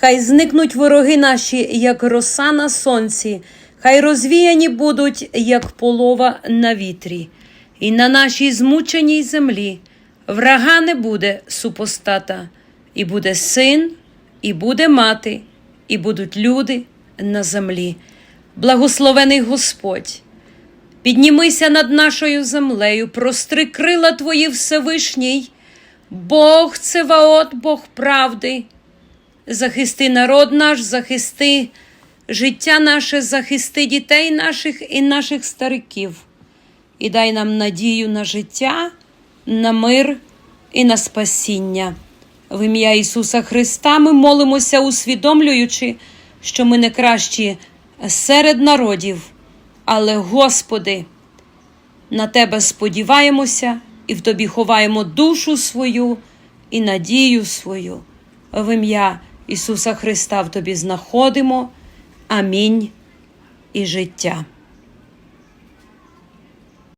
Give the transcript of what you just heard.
Хай зникнуть вороги наші, як роса на сонці, хай розвіяні будуть, як полова на вітрі, і на нашій змученій землі врага не буде супостата, і буде син, і буде мати, і будуть люди на землі. Благословений Господь. Піднімися над нашою землею, простри крила Твої Всевишній, Бог Цеваот, Бог правди. Захисти народ наш, захисти життя наше, захисти дітей наших і наших стариків. І дай нам надію на життя, на мир і на спасіння. В ім'я Ісуса Христа ми молимося, усвідомлюючи, що ми не кращі серед народів, але, Господи, на Тебе сподіваємося і в Тобі ховаємо душу свою і надію свою. В ім'я Ісуса Христа в Тобі знаходимо. Амінь і життя.